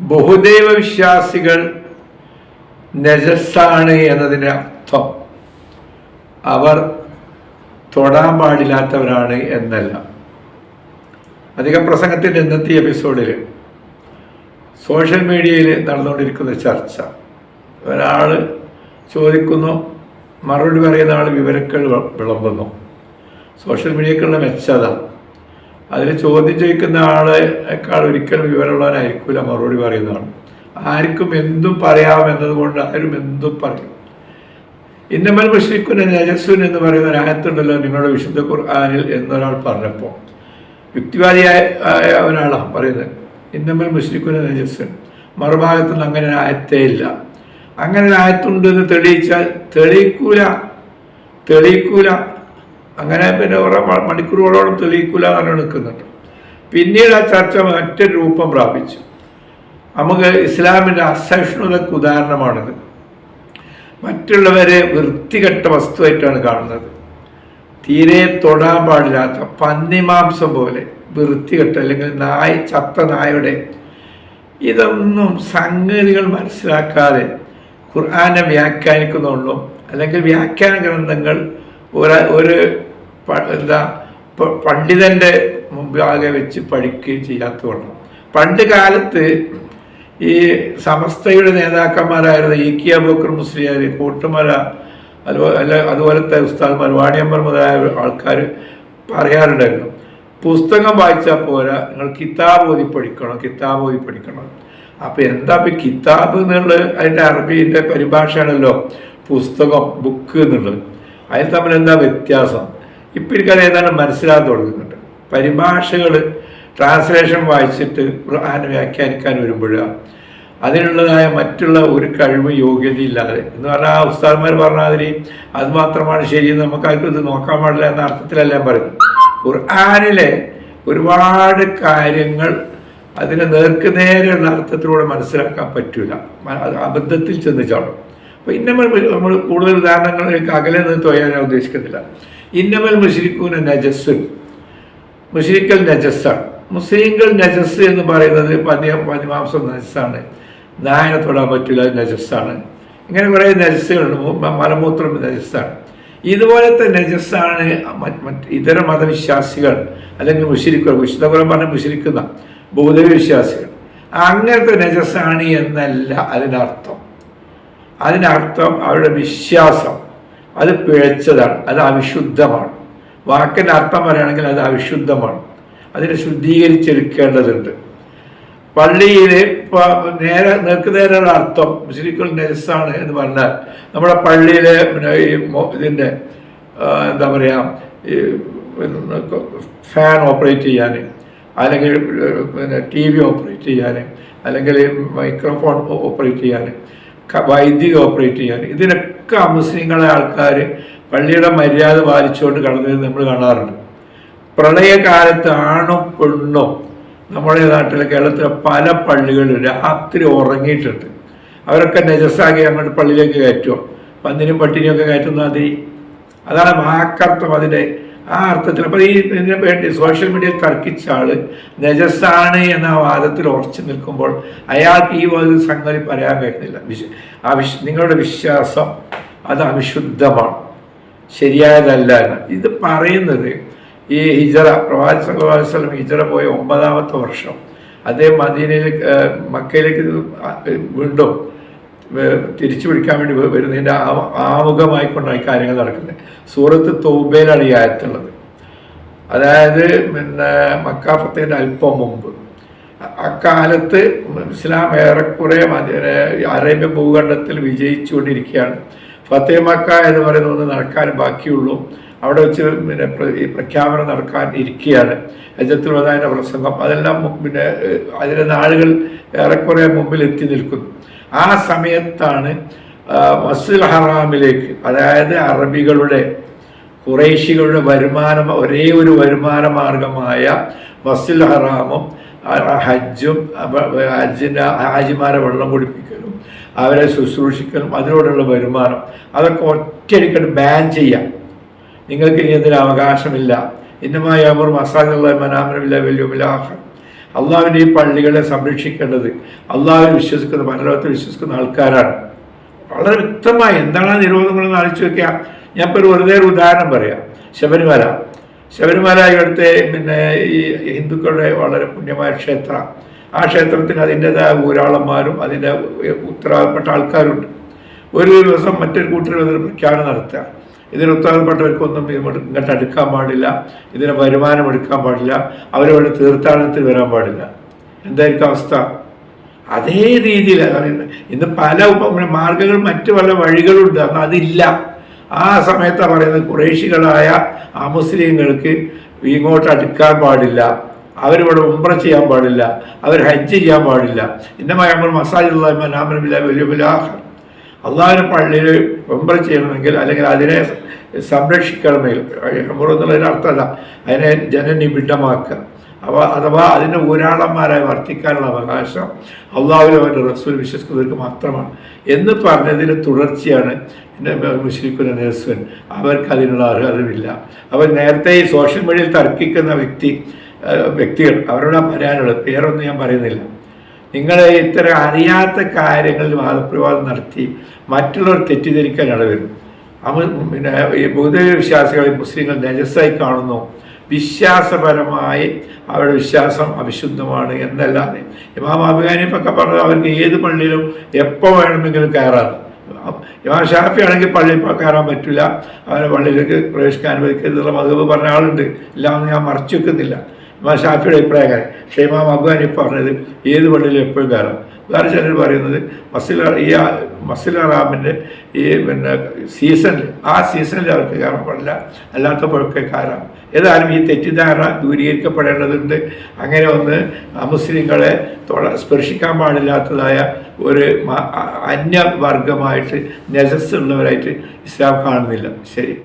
ബഹുദൈവ വിശ്വാസികൾ നജസ്സാണ് എന്നതിന്റെ അർത്ഥം. അവർ തൊടാൻ പാടില്ലാത്തവരാണ് എന്നല്ല. അധിക പ്രസംഗത്തിന്റെ ഇന്നത്തെ എപ്പിസോഡിൽ സോഷ്യൽ മീഡിയയിൽ നടന്നുകൊണ്ടിരിക്കുന്ന ചർച്ച. ഒരാൾ ചോദിക്കുന്നു മറുപടി പറയുന്ന ആൾ വിവരക്കേട് വിളമ്പുന്നു. സോഷ്യൽ മീഡിയക്കുള്ള മെച്ചത അതിൽ ചോദ്യം ചോദിക്കുന്ന ആളെക്കാൾ ഒരിക്കലും വിവരമുള്ളവനായിരിക്കില്ല മറുപടി പറയുന്നതാണ്. ആർക്കും എന്തും പറയാം എന്നതുകൊണ്ട് ആരും എന്തും പറയും. ഇന്നമൽ മുഷ്രിഖുൻ നജസുൻ എന്ന് പറയുന്ന രാഗത്തുണ്ടല്ലോ നിങ്ങളുടെ വിശുദ്ധ ഖുർആാനിൽ എന്നൊരാൾ പറഞ്ഞപ്പോൾ. യുക്തിവാദിയായ ഒരാളാണ് പറയുന്നത്. ഇന്നമൽ മുഷ്രിഖുൻ നജസുൻ മറുഭാഗത്തുനിന്ന് അങ്ങനെ ഒരു ആയത്തേ ഇല്ല. അങ്ങനെ ഒരു ആയത്തുണ്ടെന്ന് തെളിയിച്ചാൽ തെളിയിക്കൂല. തെളിയിക്കൂല. അങ്ങനെ പിന്നെ കുറെ മണിക്കൂറുകളോളം തെളിയിക്കൂല എന്നാണ് നിൽക്കുന്നുണ്ട് പിന്നീട് ആ ചർച്ച മറ്റൊരു രൂപം പ്രാപിച്ചു. നമുക്ക് ഇസ്ലാമിന്റെ അസഹിഷ്ണുതക്ക് ഉദാഹരണമാണിത്. മറ്റുള്ളവരെ വൃത്തികെട്ട വസ്തുവായിട്ടാണ് കാണുന്നത്. തീരെ തൊടാൻ പാടില്ലാത്ത പന്നിമാംസം പോലെ വൃത്തികെട്ട അല്ലെങ്കിൽ നായ ചത്ത നായയുടെ ഇതൊന്നും സംഗതികൾ മനസ്സിലാക്കാതെ ഖുർആാനെ വ്യാഖ്യാനിക്കുന്നുള്ളൂ അല്ലെങ്കിൽ വ്യാഖ്യാന ഗ്രന്ഥങ്ങൾ ഒരു ഒരു എന്താ പണ്ഡിതന്റെ മുമ്പാകെ വെച്ച് പഠിക്കുകയും ചെയ്യാത്തതുകൊണ്ട്. പണ്ട് കാലത്ത് ഈ സമസ്തയുടെ നേതാക്കന്മാരായിരുന്ന ഇ. കെ. അബൂക്കർ മുസ്ലിയാർ കൂട്ടുമല അതുപോലെ അല്ല അതുപോലത്തെ ഉസ്താദ്മാർ വാണിയമ്മർ മുതലായ ആൾക്കാർ പറയാറുണ്ടായിരുന്നു. പുസ്തകം വായിച്ചാൽ പോരാ നിങ്ങൾ കിതാബ് ഓതി പഠിക്കണം കിതാബ് ഓതി പഠിക്കണം. അപ്പൊ എന്താ ഇപ്പൊ കിതാബ് എന്നുള്ളത്? അതിന്റെ അറബിന്റെ പരിഭാഷയാണല്ലോ പുസ്തകം ബുക്ക് എന്നുള്ളത്. അതിൽ തമ്മിൽ എന്താ വ്യത്യാസം? ഇപ്പൊ എനിക്കത് ഏതാണ്ട് മനസ്സിലാകാൻ തുടങ്ങുന്നുണ്ട്. പരിഭാഷകൾ ട്രാൻസ്ലേഷൻ വായിച്ചിട്ട് ഖുർആൻ വ്യാഖ്യാനിക്കാൻ വരുമ്പോഴാണ് അതിനുള്ളതായ മറ്റുള്ള ഒരു കഴിവ് യോഗ്യതയില്ലാതെ. എന്ന് പറഞ്ഞാൽ ആ ഉസ്താദ്മാർ പറഞ്ഞ മാതിരി അത് മാത്രമാണ് ശരിയെന്ന് നമുക്ക് ആർക്കും ഇത് നോക്കാൻ പാടില്ല എന്ന അർത്ഥത്തിലല്ല പറയും ഖുർആാനിലെ ഒരുപാട് കാര്യങ്ങൾ അതിനെ നേർക്ക് നേരെയുള്ള അർത്ഥത്തിലൂടെ മനസ്സിലാക്കാൻ പറ്റില്ല അബദ്ധത്തിൽ ചെന്ന് ചാടും. അപ്പൊ ഇന്നമൽ നമ്മൾ കൂടുതൽ ഉദാഹരണങ്ങളിലേക്ക് അകലെ നിന്ന് തോയാൻ ഞാൻ ഉദ്ദേശിക്കുന്നില്ല. ഇന്നമൽ മുഷിരിക്കൂന നജസ്സുൻ മുസ്ലിക്കൽ നജസ്സാണ് മുസ്ലിങ്ങൾ നജസ് എന്ന് പറയുന്നത് പന്യ പനിമാംസം നജസ്സാണ്. നായനെ തൊടാൻ പറ്റില്ല നജസ്സാണ്. ഇങ്ങനെ കുറേ നജസ്സുകളുണ്ട്. മലമൂത്രം നജസ്സാണ്. ഇതുപോലത്തെ നജസ്സാണ് മറ്റ് ഇതര മതവിശ്വാസികൾ അല്ലെങ്കിൽ മുഷിരിക്കുകൾ വിശുദ്ധപുരം പറഞ്ഞ മുഷിരിക്കുന്ന ഭൂതവിശ്വാസികൾ. വിശ്വാസികൾ അങ്ങനത്തെ നജസ്സാണ് എന്നല്ല അതിനർത്ഥം. അതിനർത്ഥം അവരുടെ വിശ്വാസം. അത് പിഴച്ചതാണ് അത് അവിശുദ്ധമാണ്. വാക്കിന്റെ അർത്ഥം പറയുകയാണെങ്കിൽ അത് അവിശുദ്ധമാണ്. അതിനെ ശുദ്ധീകരിച്ചെടുക്കേണ്ടതുണ്ട്. പള്ളിയിൽ നേരെ നേർക്ക് നേരെയുള്ള അർത്ഥം മുസ്ലിക്കുൽ നെസാണ് എന്ന് പറഞ്ഞാൽ നമ്മുടെ പള്ളിയിലെ ഈ ഇതിന്റെ എന്താ പറയുക ഈ ഫാൻ ഓപ്പറേറ്റ് ചെയ്യാൻ അല്ലെങ്കിൽ പിന്നെ ടി വി ഓപ്പറേറ്റ് ചെയ്യാൻ അല്ലെങ്കിൽ മൈക്രോഫോൺ ഓപ്പറേറ്റ് ചെയ്യാൻ വൈദ്യുതി ഓപ്പറേറ്റ് ചെയ്യാൻ. ഇതിനൊക്കെ അമുസ്ലിങ്ങളെ ആൾക്കാർ പള്ളിയുടെ മര്യാദ പാലിച്ചുകൊണ്ട് കടന്നു നമ്മൾ കാണാറുണ്ട്. പ്രളയകാലത്ത് ആണും പെണ്ണും നമ്മുടെ നാട്ടിലെ കേരളത്തിലെ പല പള്ളികളിലും രാത്രി ഉറങ്ങിയിട്ടുണ്ട്. അവരൊക്കെ നജസാക്കി അങ്ങോട്ട് പള്ളിയിലേക്ക് കയറ്റുമോ പന്നിനും പട്ടിനിയൊക്കെ കയറ്റുന്ന മാതിരി. അതാണ് മഹാക്കർത്തം അതിന്റെ ആ അർത്ഥത്തിൽ. അപ്പോൾ ഈ ഇതിനു വേണ്ടി സോഷ്യൽ മീഡിയയിൽ തർക്കിച്ച ആൾ നജസ്സാണ് എന്ന വാദത്തിൽ ഉറച്ചു നിൽക്കുമ്പോൾ അയാൾക്ക് ഈ ഒരു സംഗതി പറയാൻ കഴിയുന്നില്ല. ആ നിങ്ങളുടെ വിശ്വാസം അത് അവിശുദ്ധമാണ്. ശരിയായതല്ല എന്ന്. ഇത് പറയുന്നത് ഈ ഹിജറ പ്രവാചി അലൈഹി ഹിജറ പോയ ഒമ്പതാമത്തെ വർഷം. അദ്ദേഹം മദീനയിലേക്ക് മക്കയിലേക്ക് വീണ്ടും തിരിച്ചു പിടിക്കാൻ വേണ്ടി വരുന്നതിന്റെ ആമുഖമായിക്കൊണ്ടാണ് ഈ കാര്യങ്ങൾ നടക്കുന്നത്. സൂറത്ത് തൗബയിലാണ് ഈ ആയത്തുള്ളത്. അതായത് പിന്നെ മക്കാഫത്തിന്റെ അല്പം മുമ്പ്. അക്കാലത്ത് ഇസ്ലാം ഏറെക്കുറെ മദീന അറേബ്യൻ ഭൂഖണ്ഡത്തിൽ വിജയിച്ചുകൊണ്ടിരിക്കുകയാണ്. ഫത്തേ മക്ക എന്ന് പറയുന്ന ഒന്ന് നടക്കാൻ ബാക്കിയുള്ളൂ. അവിടെ വെച്ച് പിന്നെ പ്രഖ്യാപനം നടക്കാൻ ഇരിക്കുകയാണ്. ഹജത്തുൽ വന്നതിന്റെ പ്രസംഗം അതെല്ലാം പിന്നെ അതിന്റെ നാളുകൾ ഏറെക്കുറെ മുമ്പിൽ എത്തി നിൽക്കുന്നു. ആ സമയത്താണ് മസ്ജിദ് ഹറാമിലേക്ക് അതായത് അറബികളുടെ കുറേശികളുടെ വരുമാനം ഒരേ ഒരു വരുമാന മാർഗമായ മസ്ജിദ് ഹറാമും ഹജ്ജും ഹജ്ജിന്റെ ഹാജിമാരെ വെള്ളം കുടിപ്പിക്കലും അവരെ ശുശ്രൂഷിക്കലും അതിനോടുള്ള വരുമാനം അതൊക്കെ ഒറ്റയടിക്കട്ട് ബാൻ ചെയ്യാം. നിങ്ങൾക്ക് ഇനി അതിന് അവകാശമില്ല. ഇന്നമായ അവർ മസാജുള്ള മനാമനമില്ല വലിയ അള്ളാഹുവിന്റെ ഈ പള്ളികളെ സംരക്ഷിക്കേണ്ടത് അള്ളാഹുവിൽ വിശ്വസിക്കുന്ന പരലോകത്തിൽ വിശ്വസിക്കുന്ന ആൾക്കാരാണ്. വളരെ വ്യക്തമായി എന്താണ് ആ നിരോധനങ്ങളെന്ന് ആലോചിച്ച് വെക്കുക ഞാൻ ഇപ്പോൾ ഒരു വെറുതെ ഒരു ഉദാഹരണം പറയാം. ശബരിമല. ശബരിമല ഇവിടുത്തെ പിന്നെ ഈ ഹിന്ദുക്കളുടെ വളരെ പുണ്യമായ ക്ഷേത്ര. ആ ക്ഷേത്രത്തിന് അതിന്റെതായ ഊരാളന്മാരും അതിന്റെ ഉത്തരവാദപ്പെട്ട ആൾക്കാരുണ്ട്. ഒരു ദിവസം മറ്റൊരു കൂട്ടർ പ്രഖ്യാപനം നടത്തുക. ഇതിന് ഉത്തരവാദപ്പെട്ടവർക്കൊന്നും ഇങ്ങോട്ട് അടുക്കാൻ പാടില്ല. ഇതിന് വരുമാനം എടുക്കാൻ പാടില്ല. അവരവിടെ തീർത്ഥാടനത്തിൽ വരാൻ പാടില്ല. എന്തായിരിക്കും അവസ്ഥ? അതേ രീതിയിൽ ഇന്ന്. പല ഉപ മാർഗങ്ങൾ മറ്റു പല വഴികളുണ്ട്. അന്ന് അതില്ല. ആ സമയത്താണ് പറയുന്നത് കുറേശികളായ ആ മുസ്ലിങ്ങൾക്ക് ഇങ്ങോട്ട് അടുക്കാൻ പാടില്ല. അവരിവിടെ ഉംറ ചെയ്യാൻ പാടില്ല. അവർ ഹജ്ജ് ചെയ്യാൻ പാടില്ല. ഇന്നമായി നമ്മൾ മസാജുള്ള നാമനമില്ല വലിയ വലിയ അള്ളാഹിനെ പള്ളിയിൽ വെമ്പർ ചെയ്യണമെങ്കിൽ അല്ലെങ്കിൽ അതിനെ സംരക്ഷിക്കണമെങ്കിൽ എന്നുള്ളതിന് അർത്ഥമല്ല അതിനെ ജനനിബിഡമാക്കുക. അവ അഥവാ അതിന്റെ ഊരാളന്മാരായി വർത്തിക്കാനുള്ള അവകാശം അള്ളാഹുലും അവന്റെ റസൂൽ വിശ്വസിക്കുന്നവർക്ക് മാത്രമാണ്. എന്ന് പറഞ്ഞതിന് തുടർച്ചയാണ് മുസ്ലിക്കുന്ന നേഴ്സൻ. അവർക്ക് അതിനുള്ള അർഹതമില്ല അവർ നേരത്തെ ഈ സോഷ്യൽ മീഡിയയിൽ തർക്കിക്കുന്ന വ്യക്തി വ്യക്തികൾ അവരോട് പറയാനുള്ളത്. പേരൊന്നും ഞാൻ പറയുന്നില്ല. നിങ്ങൾ ഇത്തരം അറിയാത്ത കാര്യങ്ങളിൽ വാദപ്രവാദം നടത്തി മറ്റുള്ളവർ അവ പിന്നെ ഈ ബുദ്ധ വിശ്വാസികളെ മുസ്ലിങ്ങൾ നജസ്സായി കാണുന്നു. വിശ്വാസപരമായി അവരുടെ വിശ്വാസം അവിശുദ്ധമാണ് എന്നല്ലാതെ. ഇമാം ഒക്കെ പറഞ്ഞത് അവർക്ക് ഏത് പള്ളിയിലും എപ്പോൾ വേണമെങ്കിലും കയറാറ് ഇമാം ഷാഫി ആണെങ്കിൽ പള്ളിയിൽ കയറാൻ പറ്റില്ല അവരെ പള്ളിയിലേക്ക് പ്രവേശിക്കാൻ അനുവദിക്കരുതുള്ള മതവ് പറഞ്ഞ ആളുണ്ട്. ഇല്ലാന്ന് ഞാൻ മറച്ചു വെക്കുന്നില്ല. ഷാഫിയുടെ അഭിപ്രായക്കാരൻ ഇമാം അബ്ബാനി പറഞ്ഞത് ഏത് പള്ളിയിലും എപ്പോഴും കയറാം വേറെ ചിലർ പറയുന്നത് മസിൽ ഈ മസിൽ അറാമിന്റെ ഈ പിന്നെ സീസണിൽ ആ സീസണിൽ അവർക്ക് കയറാൻ പാടില്ല. അല്ലാത്തപ്പോഴൊക്കെ കയറാം. ഏതായാലും ഈ തെറ്റിദ്ധാരണ ദൂരീകരിക്കപ്പെടേണ്ടതുണ്ട്. അങ്ങനെ ഒന്ന് അമുസ്ലിങ്ങളെ തൊട സ്പർശിക്കാൻ പാടില്ലാത്തതായ ഒരു അന്യവർഗമായിട്ട് നെജസ് ഉള്ളവരായിട്ട് ഇസ്ലാം കാണുന്നില്ല. ശരി.